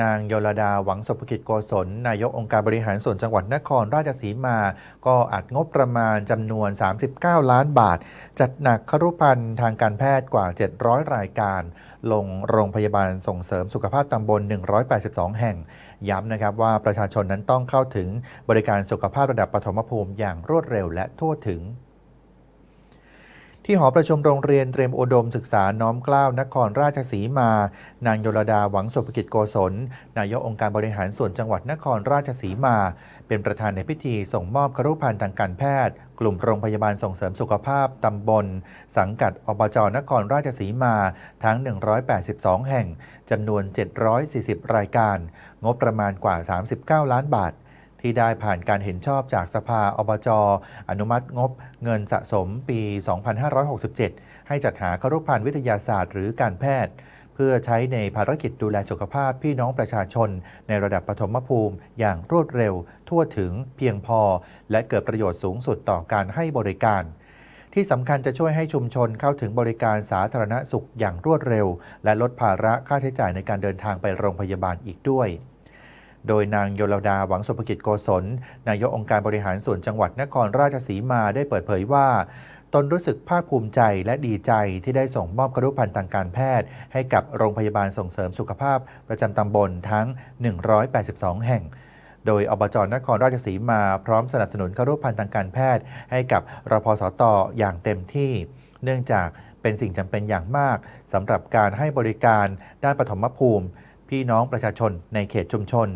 นางยลดาหวังสุภกิจโกศล นายกองค์การบริหารส่วนจังหวัดนครราชสีมา ก็อัดงบประมาณจำนวน 39 ล้านบาท จัดหนักครุพันธ์ทางการแพทย์กว่า 700 รายการ ลงโรงพยาบาลส่งเสริมสุขภาพตำบล 182 แห่ง ย้ำนะครับว่าประชาชนนั้นต้องเข้าถึงบริการสุขภาพระดับปฐมภูมิอย่างรวดเร็วและทั่วถึง ที่หอประชุมโรงเรียนเตรียมอุดมศึกษาน้อมเกล้านครราชสีมา นางโยลดาหวังสุภกิจโกศล นายกองค์การบริหารส่วนจังหวัดนครราชสีมา เป็นประธานในพิธีส่งมอบครุภัณฑ์ทางการแพทย์ กลุ่มโรงพยาบาลส่งเสริมสุขภาพตำบล สังกัดอบจนครราชสีมาทั้ง 182 แห่งจำนวน 740 รายการ งบประมาณกว่า 39 ล้านบาท ที่ได้ผ่านการเห็นชอบจากสภาอบจอนุมัติงบเงินสะสมปี 2567 ให้จัดหาครุพันธ์วิทยาศาสตร์หรือการแพทย์ เพื่อใช้ในภารกิจดูแลสุขภาพพี่น้องประชาชน ในระดับปฐมภูมิ อย่างรวดเร็ว ทั่วถึงเพียงพอ และเกิดประโยชน์สูงสุดต่อการให้บริการที่สำคัญจะช่วยให้ชุมชนเข้าถึงบริการสาธารณสุขอย่างรวดเร็ว และลดภาระค่าใช้จ่ายในการเดินทางไปโรงพยาบาลอีกด้วย โดยนางโยลดาหวังสุภกิจโกศล นายกองค์การบริหารส่วนจังหวัดนครราชสีมาได้เปิดเผยว่า ตนรู้สึกภาคภูมิใจและดีใจที่ได้ส่งมอบกรุพันธ์ทางการแพทย์ ให้กับโรงพยาบาลส่งเสริมสุขภาพประจำตำบลทั้ง 182 แห่งโดยอบจนครราชสีมาพร้อมสนับสนุนครุพันธ์ทางการแพทย์ ให้กับรพสตอย่างเต็มที่ เนื่องจากเป็นสิ่งจำเป็นอย่างมากสำหรับการให้บริการด้านปฐมภูมิ พี่น้องประชาชนในเขตชุมชน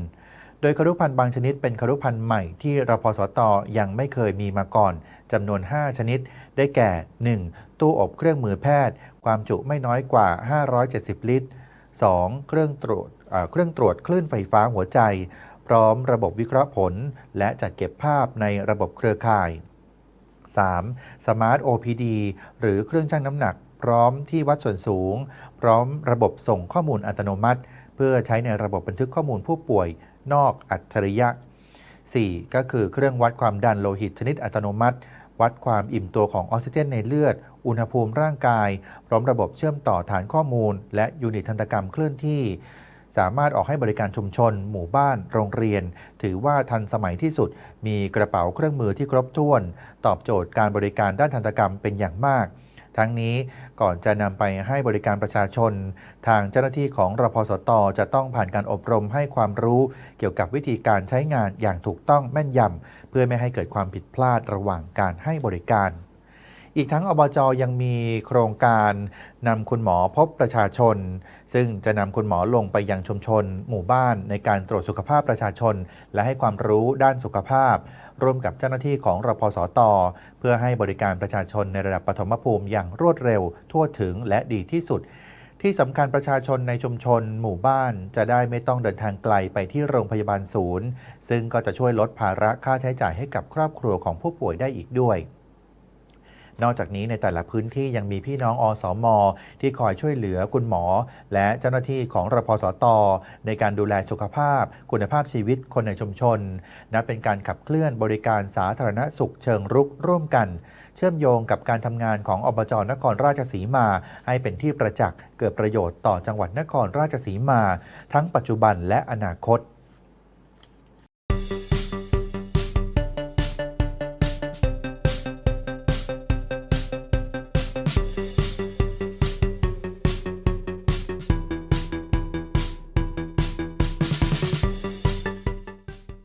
โดยครุพันธ์บางชนิดเป็นครุพันธ์ใหม่ที่รพสตยังไม่เคยมีมาก่อนจำนวน 5 ชนิด ได้แก่ 1. ตู้อบเครื่องมือแพทย์ ความจุไม่น้อยกว่า 570 ลิตร 2. เครื่องตรวจเครื่องตรวจคลื่นไฟฟ้าหัวใจ พร้อมระบบวิเคราะห์ผล และจัดเก็บภาพในระบบเครือข่าย 3. Smart OPD หรือเครื่องชั่งน้ำหนัก พร้อมที่วัดส่วนสูง พร้อมระบบส่งข้อมูลอัตโนมัติ เพื่อใช้ในระบบบันทึกข้อมูลผู้ป่วยนอกอัจฉริยะ 4. ก็คือเครื่องวัดความดันโลหิตชนิดอัตโนมัติ วัดความอิ่มตัวของออกซิเจนในเลือด อุณหภูมิร่างกาย พร้อมระบบเชื่อมต่อฐานข้อมูล และยูนิตทันตกรรมเคลื่อนที่ สามารถออกให้บริการชุมชน หมู่บ้าน โรงเรียน ถือว่าทันสมัยที่สุด มีกระเป๋าเครื่องมือที่ครบถ้วน ตอบโจทย์การบริการด้านทันตกรรมเป็นอย่างมาก ทั้งนี้ก่อนจะนำไปให้บริการประชาชน ทางเจ้าหน้าที่ของรพสตจะต้องผ่านการอบรมให้ความรู้ เกี่ยวกับวิธีการใช้งานอย่างถูกต้องแม่นยำเพื่อไม่ให้เกิดความผิดพลาดระหว่างการให้บริการ อีกทั้งอบจยังมีโครงการนำคุณหมอพบประชาชน ซึ่งจะนำคุณหมอลงไปยังชุมชน หมู่บ้านในการตรวจสุขภาพประชาชน และให้ความรู้ด้านสุขภาพ ร่วมกับเจ้าหน้าที่ของรพสต เพื่อให้บริการประชาชนในระดับปฐมภูมิอย่างรวดเร็ว ทั่วถึงและดีที่สุดที่สำคัญประชาชนในชุมชน หมู่บ้านจะได้ไม่ต้องเดินทางไกลไปที่โรงพยาบาลศูนย์ ซึ่งก็จะช่วยลดภาระค่าใช้จ่ายให้กับครอบครัวของผู้ป่วยได้อีกด้วย นอกจากนี้ในแต่ละพื้นที่ยังมีพี่น้องอสมที่คอยช่วยเหลือคุณหมอ และเจ้าหน้าที่ของรพสต ในการดูแลสุขภาพ คุณภาพชีวิตคนในชุมชนนับเป็นการขับเคลื่อนบริการสาธารณสุขเชิงรุกร่วมกัน เชื่อมโยงกับการทำงานของอบจนครราชสีมา ให้เป็นที่ประจักษ์เกิดประโยชน์ต่อจังหวัดนครราชสีมา ทั้งปัจจุบันและอนาคต